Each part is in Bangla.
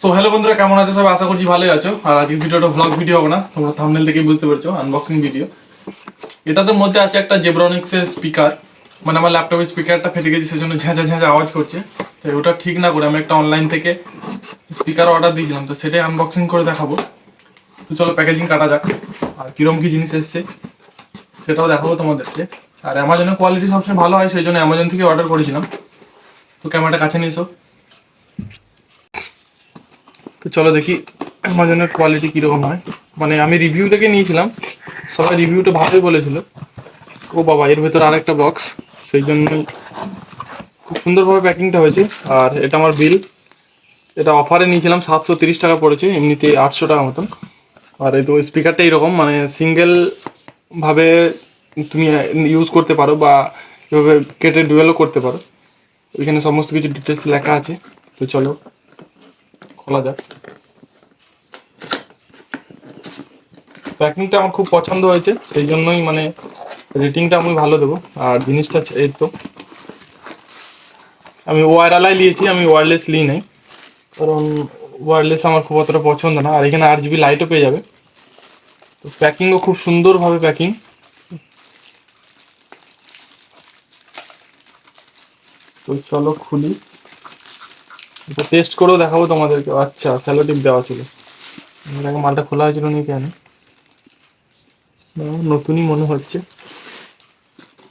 সো হ্যালো বন্ধুরা, কেমন আছো সবাই? আশা করছি ভালোই আছো। আর আজকের ভিডিওটা ব্লগ ভিডিও হবে না। তোমরা থাম্বনেল থেকে বুঝতে পারছ আনবক্সিং ভিডিও এটাদের মধ্যে আছে একটা জেব্রনিক্স এর স্পিকার মানে আমার ল্যাপটপের স্পিকারটা ফেটে গেছে, সেজন্য ঝাঁঝা ঝাঁঝা আওয়াজ করছে। তো ওটা ঠিক না করে আমি একটা অনলাইন থেকে স্পিকার অর্ডার দিয়েছিলাম। তো সেটাই আনবক্সিং করে দেখাবো। তো চলো প্যাকেজিং কাটা যাক। আর কিরম কি জিনিস এসছে, সেটাও দেখাবো তোমাদেরকে। আর অ্যামাজনের কোয়ালিটি সবসময় ভালো হয়, সেই জন্য অ্যামাজন থেকে অর্ডার করেছিলাম। তো ক্যামেরাটা কাছে নিয়ে এসো। তো চলো দেখি অ্যামাজনের কোয়ালিটি কীরকম হয়। মানে আমি রিভিউ থেকে নিয়েছিলাম, সবাই রিভিউটা ভালোই বলেছিল। ও বাবা, এর ভেতর আরেকটা বক্স সেই জন্যই খুব সুন্দরভাবে প্যাকিংটা হয়েছে। আর এটা আমার বিল এটা অফারে নিয়েছিলাম, সাতশো তিরিশ টাকা পড়েছে, এমনিতে আটশো টাকা মতন। আর এই তো স্পিকারটা এইরকম মানে সিঙ্গেলভাবে তুমি ইউজ করতে পারো বা এভাবে কেটে ডুয়েলও করতে পারো। ওইখানে সমস্ত কিছু ডিটেলস লেখা আছে। তো চলো খোলা যাক। প্যাকিংটা আমার খুব পছন্দ হয়েছে, সেই জন্যই মানে রেটিংটা আমি ভালো দেবো। আর জিনিসটা এই তো। আমি ওয়ারআলাই নিয়েছি, আমি ওয়্যারলেস নিই নাই। কারণ ওয়্যারলেস আমার খুব অতটা পছন্দ না। আর এখানে আর জিবি লাইটও পেয়ে যাবে। তো প্যাকিংও খুব সুন্দরভাবে প্যাকিং তো চলো খুলি। এটা টেস্ট করেও দেখাবো তোমাদেরকে। আচ্ছা স্যালো টিপ দেওয়া ছিল। আগে মালটা খোলা হয়েছিল নি। কেন নতুনই মনে হচ্ছে।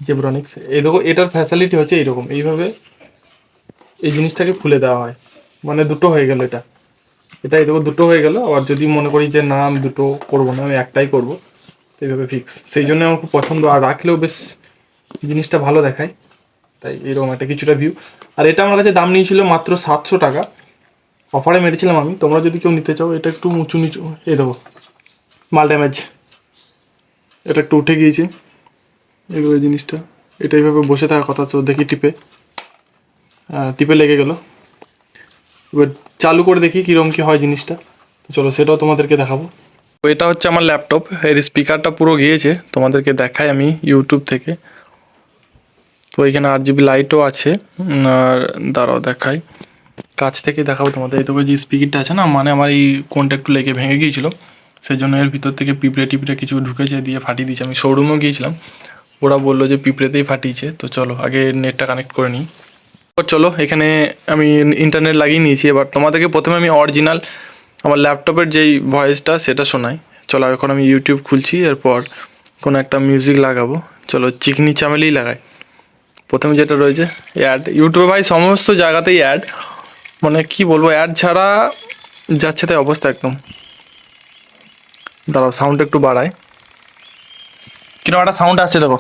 জেব্রনিক্স দেখো, এটার ফ্যাসিলিটি হচ্ছে এইরকম। এইভাবে এই জিনিসটাকে খুলে দেওয়া হয়। মানে দুটো হয়ে গেল এটা। এটা এই দেখো, দুটো হয়ে গেল। আবার যদি মনে করি যে, না, আমি দুটো করব না, আমি একটাই করব, এইভাবে ফিক্স সেই জন্য আমার খুব পছন্দ। আর রাখলেও বেশ জিনিসটা ভালো দেখায়। তাই এরকম একটা কিছুটা ভিউ আর এটা আমার কাছে দাম নিয়েছিল মাত্র সাতশো টাকা। অফারে মেরেছিলাম আমি। তোমরা যদি কেউ নিতে চাও, এটা একটু উঁচু নিচু এই দেবো মাল ড্যামেজ এটা একটু উঠে গিয়েছে। এগুলো এই জিনিসটা। এটা এইভাবে বসে থাকার কথা, তো দেখি টিপে। টিপে লেগে গেল। এবার চালু করে দেখি কীরকম কী হয় জিনিসটা। তো চলো সেটাও তোমাদেরকে দেখাবো। এটা হচ্ছে আমার ল্যাপটপ এর স্পিকারটা পুরো গিয়েছে। তোমাদেরকে দেখাই আমি ইউটিউব থেকে। এখানে আট জিবি লাইটও আছে। আর দাঁড়াও দেখাই। কাছ থেকে দেখাবো তোমাদের। এই তো যে স্পিকারটা আছে না মানে আমার এই কোনটা একটু লেগে ভেঙে গিয়েছিল। সেই জন্য এর ভিতর থেকে পিঁপড়ে টিপড়ে কিছু ঢুকেছে, দিয়ে ফাটিয়ে দিয়েছে। আমি শোরুমেও গিয়েছিলাম। ওরা বলল যে পিঁপড়েতেই ফাটিয়েছে। তো চলো, আগে নেটটা কানেক্ট করে নিই। চলো, এখানে আমি ইন্টারনেট লাগিয়ে নিয়েছি। এবার তোমাদেরকে প্রথমে আমি অরিজিনাল আমার ল্যাপটপের যেই ভয়েসটা সেটা শোনাই। চলো, এখন আমি ইউটিউব খুলছি। এরপর কোনো একটা মিউজিক লাগাবো। চলো, চিকনি চামেলেই লাগাই। প্রথমে যেটা রয়েছে অ্যাড ইউটিউবে ভাই সমস্ত জায়গাতেই অ্যাড মানে কি বলব অ্যাড ছাড়া যাচ্ছে তাই অবস্থা একদম। দাঁড়াও সাউন্ড একটু বাড়ায় কীরকম একটা সাউন্ড আসছে দেখো।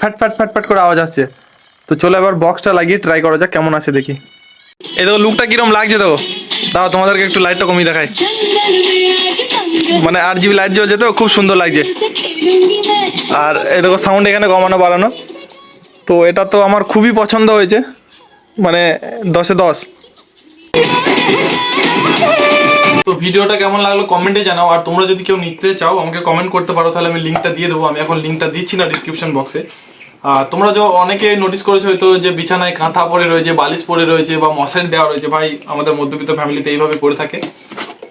ফ্যাট ফ্যাট ফ্যাট ফ্যাট করে আওয়াজ আসছে। তো চলো এবার বক্সটা লাগিয়ে ট্রাই করা যাক কেমন আছে দেখি। এই দেখো লুকটা কিরম লাগছে দেখো। দাও, তোমাদেরকে একটু লাইটটা কমিয়ে দেখাই। মানে আট জিবি লাইট জ্বলছে তো, খুব সুন্দর লাগছে। আর দেখো সাউন্ড এখানে কমানো, বাড়ানো। তো এটা তো আমার খুবই পছন্দ হয়েছে। মানে দশে দশ। তো ভিডিওটা কেমন লাগল কমেন্টে জানাও। আর তোমরা যদি কেউ নিতে চাও, আমাকে কমেন্ট করতে পারো। তাহলে আমি লিঙ্কটা দিয়ে দেবো। আমি এখন লিঙ্কটা দিচ্ছি না ডিসক্রিপশন বক্সে আর তোমরা যে অনেকে নোটিস করেছ হয়তো যে বিছানায় কাঁথা পড়ে রয়েছে, বালিশ পড়ে রয়েছে বা মশারি দেওয়া রয়েছে। ভাই, আমাদের মধ্যবিত্ত ফ্যামিলিতে এইভাবে করে থাকে।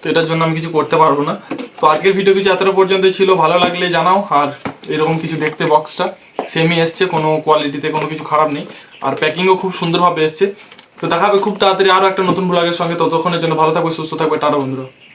তো এটার জন্য আমি কিছু করতে পারব না। তো আজকের ভিডিও কিছু এতটা পর্যন্ত ছিল। ভালো লাগলে জানাও। আর এরকম কিছু দেখতে বক্সটা সেমই এসছে। কোনো কোয়ালিটিতে কোনো কিছু খারাপ নেই। আর প্যাকিংও খুব সুন্দরভাবে এসছে। তো দেখা হবে খুব তাড়াতাড়ি আরও একটা নতুন ব্লগের সঙ্গে। ততক্ষণের জন্য ভালো থাকবে, সুস্থ থাকবে। টাটা বন্ধুরা।